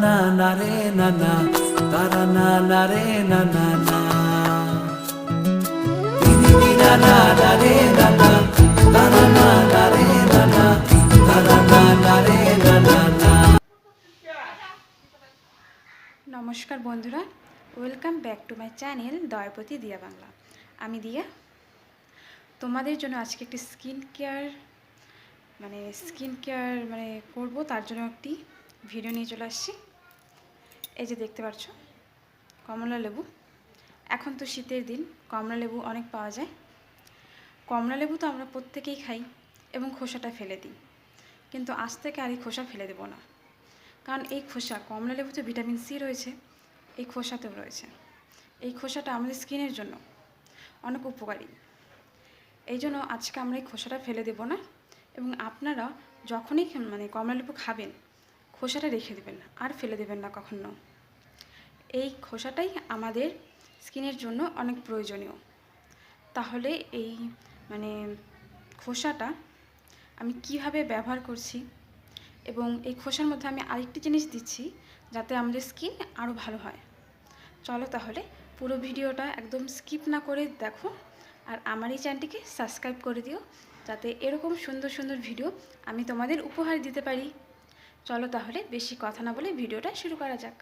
না নারে নানা তারা না নারে নানা না দিদি নানা নারে নানা তারা না নারে নানা তারা না নারে নানা না নমস্কার বন্ধুরা welcome back to my channel দয়পতি Diya Bangla আমি দিয়া, তোমাদের জন্য আজকে একটি স্কিন কেয়ার মানে স্কিন কেয়ার মানে করব, তার জন্য একটি ভিডিও নিয়ে চলে আসছি। এই যে দেখতে পাচ্ছ, কমলা লেবু। এখন তো শীতের দিন, কমলা লেবু অনেক পাওয়া যায়। কমলা লেবু তো আমরা প্রত্যেকেই খাই এবং খোসাটা ফেলে দিই। কিন্তু আজ থেকে আর এই খোসা ফেলে দেবো না। কারণ এই খোসা, কমলা লেবুতে ভিটামিন সি রয়েছে, এই খোসাতেও রয়েছে। এই খোসাটা আমাদের স্কিনের জন্য অনেক উপকারী। এই জন্য আজকে আমরা এই খোসাটা ফেলে দেব না। এবং আপনারা যখনই মানে কমলা লেবু খাবেন, খোসাটা রেখে দেবেন আর ফেলে দেবেন না কখনো। এই খোসাটাই আমাদের স্কিনের জন্য অনেক প্রয়োজনীয়। তাহলে এই মানে খোসাটা আমি কীভাবে ব্যবহার করছি এবং এই খোসার মধ্যে আমি আরেকটি জিনিস দিচ্ছি যাতে আমাদের স্কিন আরও ভালো হয়। চলো তাহলে পুরো ভিডিওটা একদম স্কিপ না করে দেখো, আর আমার এই চ্যানেলটিকে সাবস্ক্রাইব করে দিও। যাতে এরকম সুন্দর সুন্দর ভিডিও আমি তোমাদের উপহার দিতে পারি। চলো তাহলে বেশি কথা না বলে ভিডিওটা শুরু করা যাক।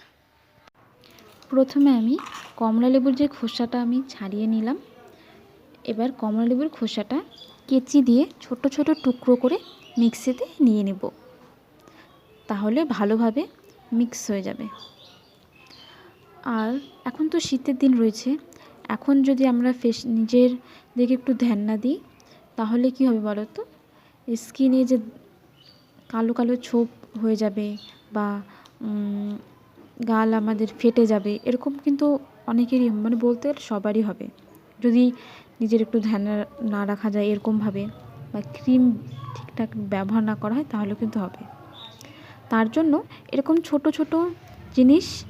প্রথমে আমি কমলা লেবুর যে খোসাটা আমি ছাড়িয়ে নিলাম, এবার কমলা লেবুর খোসাটা কেচি দিয়ে ছোট ছোট টুকরো করে মিক্সিতে নিয়ে নেব। তাহলে ভালোভাবে মিক্স হয়ে যাবে। আর এখন তো শীতের দিন রয়েছে, এখন যদি আমরা ফেস নিজের দিকে একটু ধ্যান না দিই তাহলে কি হবে বলো তো? স্কিনে যে কালো কালো ছোপ হয়ে যাবে বা গাল আমাদের ফেটে যাবে, এরকম কিন্তু অনেকেরই মানে বলতে সবারই হবে। যদি নিজের একটু ধ্যান না- না রাখা যায় এরকমভাবে বা ক্রিম ঠিকঠাক ব্যবহার না করা হয়, তাহলে কিন্তু হবে। তার জন্য এরকম ছোট ছোট জিনিস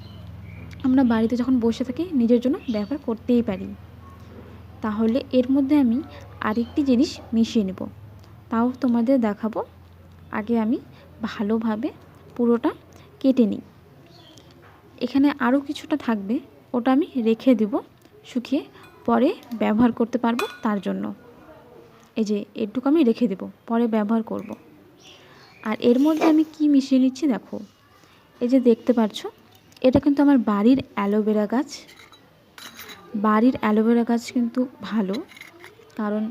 আমরা বাড়িতে যখন বসে থাকি, নিজের জন্য ব্যবহার করতেই পারি। তাহলে এর মধ্যে আমি আরেকটি জিনিস মিশিয়ে নেব। তাও তোমাদের দেখাবো। আগে আমি ভালোভাবে পুরোটা কেটে নিই। এখানে আরও কিছুটা থাকবে, ওটা আমি রেখে দেব। শুকিয়ে পরে ব্যবহার করতে পারব তার জন্য। এই যে, এটুকু আমি রেখে দেব, পরে ব্যবহার করব। আর এর মধ্যে আমি কি মিশিয়ে নিচ্ছি দেখো। এই যে দেখতে পাচ্ছ এটা কিন্তু আমার বাড়ির অ্যালোভেরা গাছ। বাড়ির অ্যালোভেরা গাছ কিন্তু ভালো। কারণ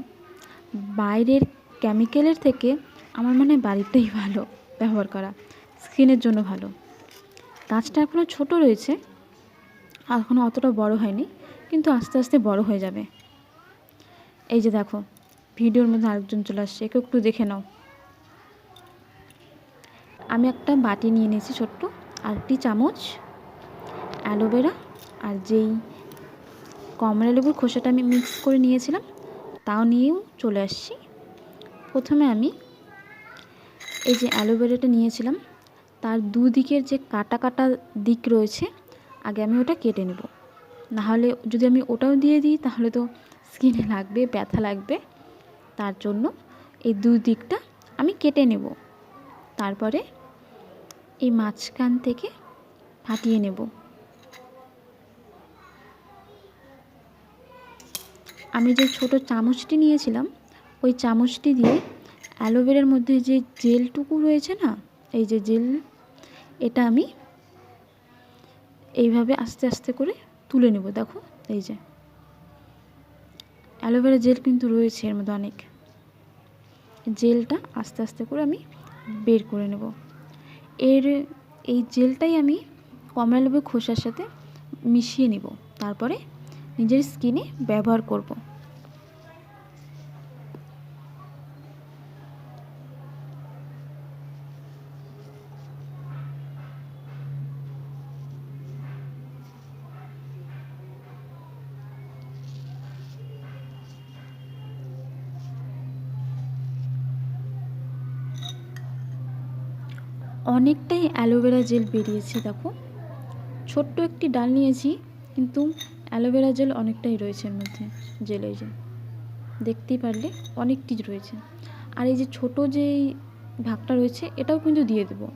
বাইরের কেমিক্যালের থেকে আমার মনে হয় বাড়িরটাই ভালো ব্যবহার করা, স্কিনের জন্য ভালো। গাছটা এখনও ছোট রয়েছে এখনও অতটা বড় হয়নি, কিন্তু আস্তে আস্তে বড় হয়ে যাবে। এই যে দেখো, ভিডিওর মধ্যে আরেকজন চলে আসছে, একে একটু দেখে নাও। আমি একটা বাটি নিয়ে নিয়েছি ছোট্ট, আর একটি চামচ অ্যালোভেরা, আর যেই কমলা লেবুর খোসাটা আমি মিক্স করে নিয়েছিলাম, তাও নিয়েও চলে আসছি। প্রথমে আমি এই যে অ্যালোভেরাটা নিয়েছিলাম, তার দুদিকের যে কাটা কাটা দিক রয়েছে, আগে আমি ওটা কেটে নেব। নাহলে যদি আমি ওটাও দিয়ে দিই, তাহলে তো স্কিনে লাগবে, ব্যথা লাগবে। তার জন্য এই দুই দিকটা আমি কেটে নেব। তারপরে এই মাঝখান থেকে ফাটিয়ে নেব। আমি যে ছোট চামচটি নিয়েছিলাম, ওই চামচটি দিয়ে অ্যালোভেরার মধ্যে যে জেলটুকু রয়েছে না, এই যে জেল, এটা আমি এইভাবে আস্তে আস্তে করে তুলে নেব, দেখো, এই যে। অ্যালোভেরা জেল কিন্তু রয়েছে এর মধ্যে অনেক। জেলটা আস্তে আস্তে করে আমি বের করে নেব। এর, এই জেলটাই আমি কমলা লেবু খোসার সাথে মিশিয়ে নেব, তারপরে নিজের স্কিনে ব্যবহার করব। অনেকটাই অ্যালোভেরা জেল বেরিয়েছে, দেখো। ছোট্ট একটি ডাল নিয়েছি, কিন্তু অ্যালোভেরা জেল অনেকটাই রয়েছে এর মধ্যে জেল এই যে। দেখতেই পারলে অনেকটি রয়েছে। আর এই যে ছোট যেই ভাগটা রয়েছে, এটাও কিন্তু দিয়ে দেবো।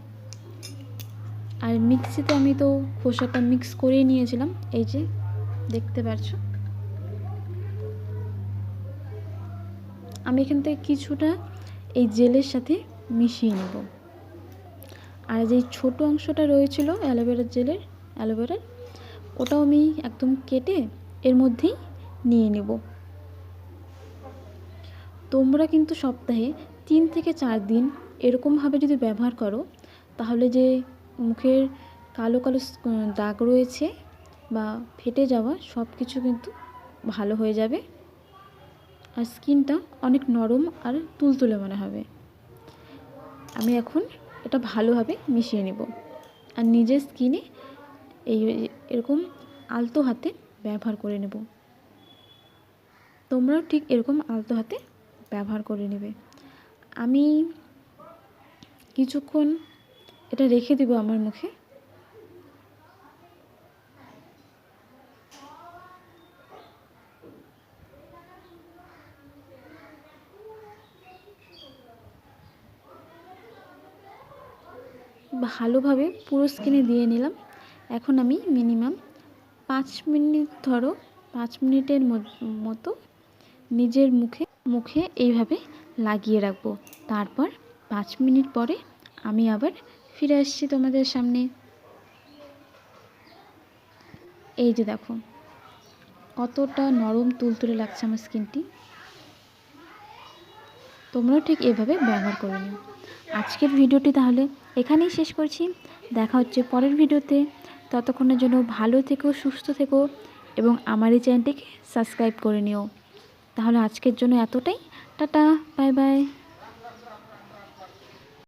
আর মিক্সিতে আমি তো খোসাটা মিক্স করেই নিয়েছিলাম, এই যে দেখতে পাচ্ছো আমি এখান থেকে কিছুটা এই জেলের সাথে মিশিয়ে নেব। আর যে ছোট অংশটা রয়েছিল অ্যালোভেরার জেলের, অ্যালোভেরার, ওটাও আমি একদম কেটে এর মধ্যেই নিয়ে নেব। তোমরা কিন্তু সপ্তাহে তিন থেকে চার দিন এরকমভাবে যদি ব্যবহার করো, তাহলে যে মুখের কালো কালো দাগ রয়েছে বা ফেটে যাওয়া সব কিছু কিন্তু ভালো হয়ে যাবে। আর স্কিনটা অনেক নরম আর তুলতুলে মনে হবে। আমি এখন এটা ভালোভাবে মিশিয়ে নেব। আর নিজের স্কিনে এই এরকম আলতো হাতে ব্যবহার করে নেব। তোমরাও ঠিক এরকম আলতো হাতে ব্যবহার করে নেবে। আমি কিছুক্ষণ এটা রেখে দেবো আমার মুখে। ভালোভাবে পুরো স্কিনে দিয়ে নিলাম। এখন আমি মিনিমাম পাঁচ মিনিট ধরো, পাঁচ মিনিটের মতো নিজের মুখে মুখে এইভাবে লাগিয়ে রাখব। তারপর পাঁচ মিনিট পরে আমি আবার ফিরে আসছি তোমাদের সামনে। এই যে দেখো, কতটা নরম তুলতুলে লাগছে আমার স্কিনটি তোমরাও ঠিক এভাবে ব্যবহার করে নিও। আজকের ভিডিওটি তাহলে এখানেই শেষ করছি। দেখা হচ্ছে পরের ভিডিওতে। ততক্ষণের জন্য ভালো থেকো, সুস্থ থেকো এবং আমার এই চ্যানেলটিকে সাবস্ক্রাইব করে নিও। তাহলে আজকের জন্য এতটাই। Tata, bye bye.